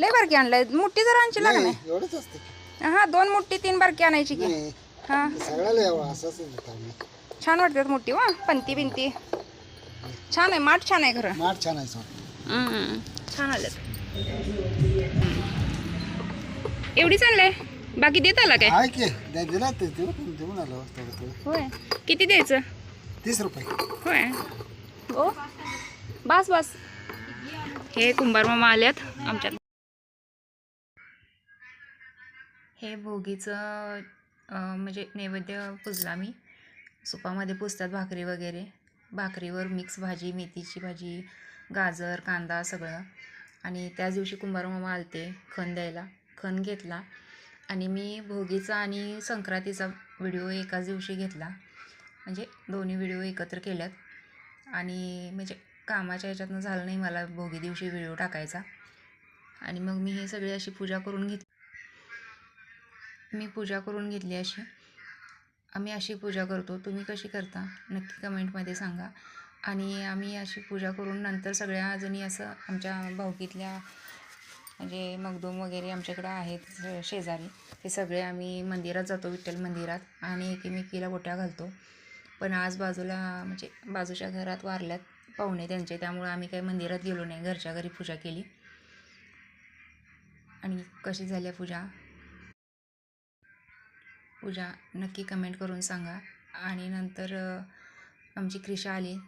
लय बारकी आणलाय. मोठी जर आणची लागणार नाही एवढंच असतं की. हा दोन मोठी तीन बारकी आणायची की. नाही हा. सगळ्याला असंच छान वाटतात मोठी वा पंती बिंती. छान आहे माठ छान आहे खरं. माठ छान आहे हम्म, छान आलं. एवढीच आणलंय बाकी देत आला काय? आहे की द्या दिला ते देऊ देऊन आलो थोडं थोडं. होय. किती द्यायचं? तीस रुपये. होय. हो बस बस. हे कुंभार मामा आल्यात आमच्यात. हे भोगीचं म्हणजे नैवेद्य पुजला मी. सुपामध्ये पुजतात भाकरी वगैरे. भाकरीवर मिक्स भाजी मेथीची भाजी गाजर कांदा सगळं. आणि त्याच दिवशी कुंभारमामा आलते खण द्यायला. खण घेतला. आणि मी भोगीचा आणि संक्रांतीचा व्हिडिओ एकाच दिवशी घेतला. म्हणजे दोन्ही व्हिडिओ एकत्र केल्यात. आणि म्हणजे कामाच्या ह्याच्यातनं झालं नाही मला भोगी दिवशी व्हिडिओ टाकायचा. आणि मग मी हे सगळी अशी पूजा करून घेत मी पूजा करून घेतली अशी. आम्ही अशी पूजा करतो. तुम्ही कशी करता? नक्की कमेंटमध्ये सांगा. आणि आम्ही अशी पूजा करून नंतर सगळ्या जणी असं आमच्या भाऊकीतल्या म्हणजे मगदूम वगैरे आमच्याकडं आहेत शेजारी. ते सगळे आम्ही मंदिरात जातो विठ्ठल मंदिरात. आणि एकमेकीला गोट्या घालतो. पण आज बाजूला म्हणजे बाजूच्या घरात वारल्यात पाहुणे त्यांचे. त्यामुळं आम्ही काही मंदिरात गेलो नाही. घरच्या घरी पूजा केली. आणि कशी झाली आहे पूजा? पूजा नक्की कमेंट करून सांगा. आणि नंतर आमची क्रिशा आली.